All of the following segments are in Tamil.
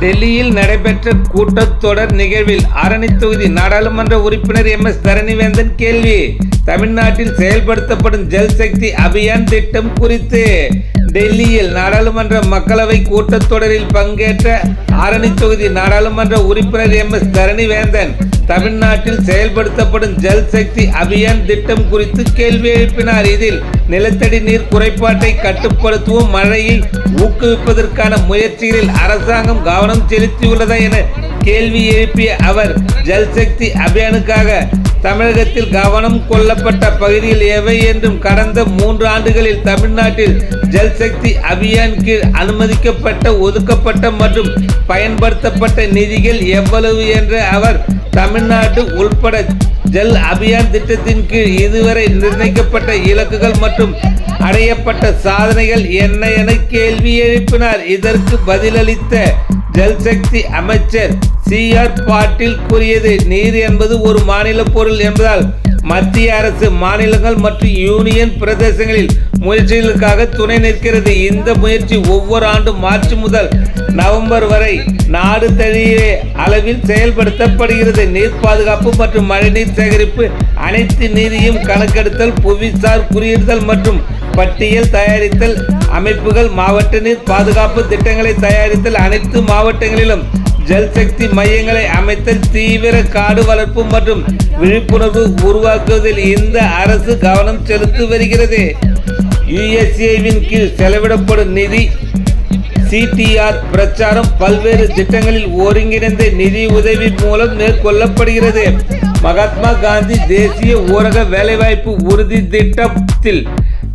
டெல்லியில் நடைபெற்ற கூட்டத்தொடர் நிகழ்வில் அரணி தொகுதி நாடாளுமன்ற உறுப்பினர் எம் எஸ் தரணிவேந்தன் கேள்வி. தமிழ்நாட்டில் செயல்படுத்தப்படும் ஜல் சக்தி அபியான் திட்டம் குறித்து. டெல்லியில் நாடாளுமன்ற மக்களவை கூட்டத்தொடரில் பங்கேற்ற ஆரணி தொகுதி நாடாளுமன்ற உறுப்பினர் எம் எஸ் தரணிவேந்தன் தமிழ்நாட்டில் செயல்படுத்தப்படும் ஜல் சக்தி அபியான் திட்டம் குறித்து கேள்வி எழுப்பினார். இதில் நிலத்தடி நீர் குறைபாட்டை கட்டுப்படுத்தவும் மழையை ஊக்குவிப்பதற்கான முயற்சிகளில் அரசாங்கம் கவனம் செலுத்தியுள்ளதா என கேள்வி எழுப்பிய அவர் ஜல்சக்தி அபியானுக்காக தமிழகத்தில் கவனம் கொள்ளப்பட்ட பகுதிகள் எவை என்றும் கடந்த மூன்று ஆண்டுகளில் தமிழ்நாட்டில் ஜல்சக்தி அபியான் கீழ் அனுமதிக்கப்பட்ட ஒதுக்கப்பட்ட மற்றும் பயன்படுத்தப்பட்ட நிதிகள் எவ்வளவு என்று அவர் தமிழ்நாடு உள்பட ஜல் அபியான் திட்டத்தின் கீழ் இதுவரை நிர்ணயிக்கப்பட்ட இலக்குகள் மற்றும் அடையப்பட்ட சாதனைகள் என்ன என கேள்வி எழுப்பினார். இதற்கு பதிலளித்த ஜல்சக்தி அமைச்சர் சி ஆர் பாட்டீல் கூறியது நீர் என்பது ஒரு மாநில பொருள் என்பதால் மத்திய அரசு மாநிலங்கள் மற்றும் யூனியன் பிரதேசங்களில் முயற்சிகளுக்காக துணை நிற்கிறது. இந்த முயற்சி ஒவ்வொரு ஆண்டும் மார்ச் முதல் நவம்பர் வரை நாடு தழுவிய அளவில் செயல்படுத்தப்படுகிறது. நீர் பாதுகாப்பு மற்றும் மழைநீர் சேகரிப்பு அனைத்து நீரையும் கணக்கெடுத்தல் புவிசார் குறியிடுதல் மற்றும் பட்டியல் தயாரித்தல் அமைப்புகள் மாவட்ட நீர் பாதுகாப்பு திட்டங்களை தயாரித்தல் அனைத்து மாவட்டங்களிலும் ஜல் சக்தி மையங்களை அமைத்தல் தீவிர காடு வளர்ப்பு மற்றும் விழிப்புணர்வு உருவாக்குவதில் இந்த அரசு கவனம் செலுத்தி வருகிறது. யுஎஸ்ஏவின் கீழ் செலவிடப்படும் நிதி சிடிஆர் பிரச்சாரம் பல்வேறு திட்டங்களில் ஒருங்கிணைந்த நிதி உதவி மூலம் மேற்கொள்ளப்படுகிறது. மகாத்மா காந்தி தேசிய ஊரக வேலைவாய்ப்பு உறுதி திட்டத்தில்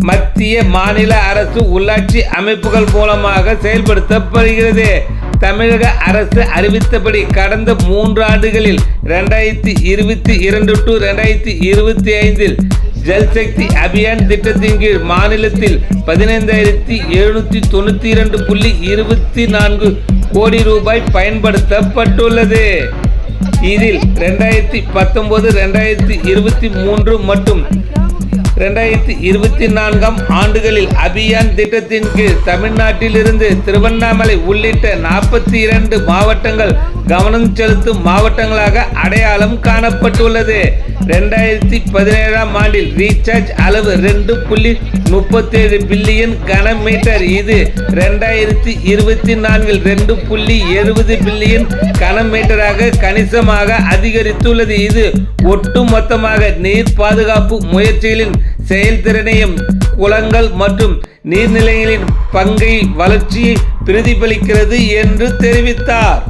மத்திய மாநில அரசு உள்ளாட்சி அமைப்புகள் மூலமாக செயல்படுத்தப்படுகிறது. தமிழக அரசு அறிவித்தபடி கடந்த மூன்று ஆண்டுகளில் ரெண்டாயிரத்தி இருபத்தி இரண்டு டு ரெண்டாயிரத்தி இருபத்தி ஐந்தில் ஜல்சக்தி அபியான் திட்டத்தின் கீழ் மாநிலத்தில் பதினைந்தாயிரத்தி எழுநூற்றி தொண்ணூற்றி இரண்டு புள்ளி இருபத்தி நான்கு கோடி ரூபாய் பயன்படுத்தப்பட்டுள்ளது. இதில் ரெண்டாயிரத்தி பத்தொன்பது ரெண்டாயிரத்தி இருபத்தி மூன்று மற்றும் ரெண்டாயிரத்தி இருபத்தி நான்காம் ஆண்டுகளில் அபியான் திட்டத்தின் கீழ் தமிழ்நாட்டிலிருந்து திருவண்ணாமலை உள்ளிட்ட நாற்பத்தி இரண்டு மாவட்டங்கள் கவனம் செலுத்தும் மாவட்டங்களாக அடையாளம் காணப்பட்டுள்ளது. ரெண்டாயிரத்தி பதினேழாம் ஆண்டில் ரீசார்ஜ் அளவு ரெண்டு புள்ளி முப்பத்தேழு பில்லியன் கனமீட்டர் இது ரெண்டாயிரத்தி இருபத்தி நான்கில் ரெண்டு புள்ளி எழுபது பில்லியன் கனமீட்டராக கணிசமாக அதிகரித்துள்ளது. இது ஒட்டுமொத்தமாக நீர் பாதுகாப்பு முயற்சிகளின் செயல்திறனையும் குளங்கள் மற்றும் நீர்நிலைகளின் பங்கை வளர்ச்சியை பிரதிபலிக்கிறது என்று தெரிவித்தார்.